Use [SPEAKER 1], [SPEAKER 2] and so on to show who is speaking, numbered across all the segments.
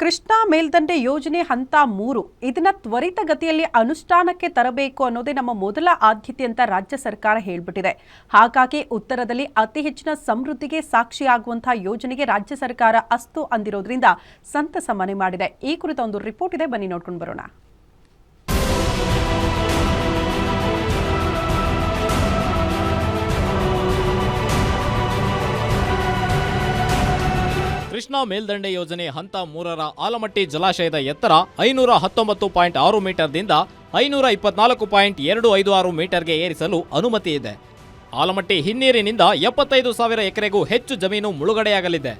[SPEAKER 1] ಕೃಷ್ಣಾ ಮೇಲ್ದಂಡೆ ಯೋಜನೆ ಹಂತ ಮೂರು. ಇದನ್ನ ತ್ವರಿತಗತಿಯಲ್ಲಿ ಅನುಷ್ಠಾನಕ್ಕೆ ತರಬೇಕು ಅನ್ನೋದೇ ನಮ್ಮ ಮೊದಲ ಆದ್ಯತೆ ಅಂತ ರಾಜ್ಯ ಸರ್ಕಾರ ಹೇಳ್ಬಿಟ್ಟಿದೆ. ಹಾಗಾಗಿ ಉತ್ತರದಲ್ಲಿ ಅತಿ ಹೆಚ್ಚಿನ ಸಮೃದ್ಧಿಗೆ ಸಾಕ್ಷಿಯಾಗುವಂತಹ ಯೋಜನೆಗೆ ರಾಜ್ಯ ಸರ್ಕಾರ ಅಸ್ತು ಅಂದಿರೋದ್ರಿಂದ ಸಂತಸ ಮನೆ ಮಾಡಿದೆ. ಈ ಕುರಿತ ಒಂದು ರಿಪೋರ್ಟ್ ಇದೆ. ಬನ್ನಿ ನೋಡ್ಕೊಂಡು ಬರೋಣ.
[SPEAKER 2] ಕೃಷ್ಣಾ ಮೇಲ್ದಂಡೆ ಯೋಜನೆ ಹಂತ ಮೂರರ ಆಲಮಟ್ಟಿ ಜಲಾಶಯದ ಎತ್ತರ ಐನೂರ ಹತ್ತೊಂಬತ್ತು ಪಾಯಿಂಟ್ ಆರು ಮೀಟರ್ದಿಂದ ಐನೂರ ಇಪ್ಪತ್ನಾಲ್ಕು ಪಾಯಿಂಟ್ ಎರಡು ಐದು ಆರು ಮೀಟರ್ಗೆ ಏರಿಸಲು ಅನುಮತಿ ಇದೆ. ಆಲಮಟ್ಟಿ ಹಿನ್ನೀರಿನಿಂದ ಎಪ್ಪತ್ತೈದು ಸಾವಿರ ಎಕರೆಗೂ ಹೆಚ್ಚು ಜಮೀನು ಮುಳುಗಡೆಯಾಗಲಿದೆ.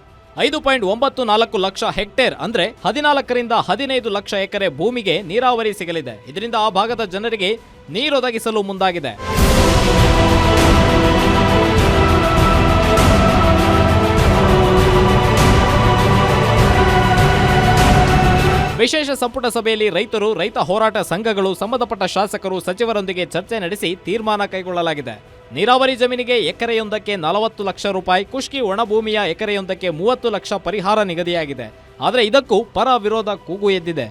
[SPEAKER 2] ಐದು ಪಾಯಿಂಟ್ ಒಂಬತ್ತು ನಾಲ್ಕು ಲಕ್ಷ ಹೆಕ್ಟೇರ್ ಅಂದ್ರೆ ಹದಿನಾಲ್ಕರಿಂದ ಹದಿನೈದು ಲಕ್ಷ ಎಕರೆ ಭೂಮಿಗೆ ನೀರಾವರಿ ಸಿಗಲಿದೆ. ಇದರಿಂದ ಆ ಭಾಗದ ಜನರಿಗೆ ನೀರೊದಗಿಸಲು ಮುಂದಾಗಿದೆ. ವಿಶೇಷ ಸಂಪುಟ ಸಭೆಯಲ್ಲಿ ರೈತರು, ರೈತ ಹೋರಾಟ ಸಂಘಗಳು, ಸಂಬಂಧಪಟ್ಟ ಶಾಸಕರು, ಸಚಿವರೊಂದಿಗೆ ಚರ್ಚೆ ನಡೆಸಿ ತೀರ್ಮಾನ ಕೈಗೊಳ್ಳಲಾಗಿದೆ. ನೀರಾವರಿ ಜಮೀನಿಗೆ ಎಕರೆಯೊಂದಕ್ಕೆ ನಲವತ್ತು ಲಕ್ಷ ರೂಪಾಯಿ ಕುಷ್ಕಿ ಒಣಭೂಮಿಯ ಎಕರೆಯೊಂದಕ್ಕೆ ಮೂವತ್ತು ಲಕ್ಷ ಪರಿಹಾರ ನಿಗದಿಯಾಗಿದೆ. ಆದರೆ ಇದಕ್ಕೂ ಪರ ವಿರೋಧ ಕೂಗು ಎದ್ದಿದೆ.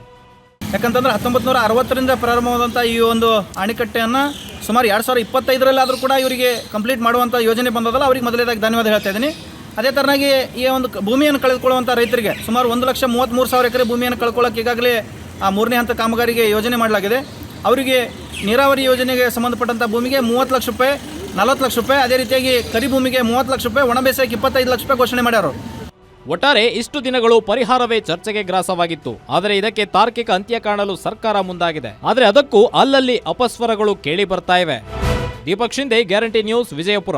[SPEAKER 3] ಯಾಕಂತಂದ್ರೆ ಹತ್ತೊಂಬತ್ತು ನೂರ ಅರವತ್ತರಿಂದ ಪ್ರಾರಂಭವಾದಂಥ ಈ ಒಂದು ಅಣೆಕಟ್ಟೆಯನ್ನು ಸುಮಾರು ಎರಡು ಸಾವಿರದ ಇಪ್ಪತ್ತೈದರಲ್ಲಾದರೂ ಕೂಡ ಇವರಿಗೆ ಕಂಪ್ಲೀಟ್ ಮಾಡುವಂಥ ಯೋಜನೆ ಬಂದದಲ್ಲ, ಅವರಿಗೆ ಮೊದಲೇದಾಗಿ ಧನ್ಯವಾದ ಹೇಳ್ತಾ ಇದ್ದೀನಿ. ಅದೇ ಥರನಾಗಿ ಈ ಒಂದು ಭೂಮಿಯನ್ನು ಕಳೆದುಕೊಳ್ಳುವಂಥ ರೈತರಿಗೆ ಸುಮಾರು ಒಂದು ಲಕ್ಷ ಮೂವತ್ತ್ಮೂರು ಸಾವಿರ ಎಕರೆ ಭೂಮಿಯನ್ನು ಕಳ್ಕೊಳ್ಳೋಕೆ ಈಗಾಗಲೇ, ಆ, ಮೂರನೇ ಹಂತ ಕಾಮಗಾರಿಗೆ ಯೋಜನೆ ಮಾಡಲಾಗಿದೆ. ಅವರಿಗೆ ನೀರಾವರಿ ಯೋಜನೆಗೆ ಸಂಬಂಧಪಟ್ಟಂಥ ಭೂಮಿಗೆ ಮೂವತ್ತು ಲಕ್ಷ ರೂಪಾಯಿ, ನಲವತ್ತು ಲಕ್ಷ ರೂಪಾಯಿ, ಅದೇ ರೀತಿಯಾಗಿ ಕರಿ ಭೂಮಿಗೆ ಮೂವತ್ತು ಲಕ್ಷ ರೂಪಾಯಿ, ಒಣ ಬೇಸಾಯಕ್ಕೆ ಇಪ್ಪತ್ತೈದು ಲಕ್ಷ ರೂಪಾಯಿ ಘೋಷಣೆ ಮಾಡ್ಯಾರು.
[SPEAKER 2] ಒಟ್ಟಾರೆ ಇಷ್ಟು ದಿನಗಳು ಪರಿಹಾರವೇ ಚರ್ಚೆಗೆ ಗ್ರಾಸವಾಗಿತ್ತು. ಆದರೆ ಇದಕ್ಕೆ ತಾರ್ಕಿಕ ಅಂತ್ಯ ಕಾಣಲು ಸರ್ಕಾರ ಮುಂದಾಗಿದೆ. ಆದರೆ ಅದಕ್ಕೂ ಅಲ್ಲಲ್ಲಿ ಅಪಸ್ವರಗಳು ಕೇಳಿ ಬರ್ತಾ ಇವೆ. Deepak Shinde guarantee news, Vijayapura.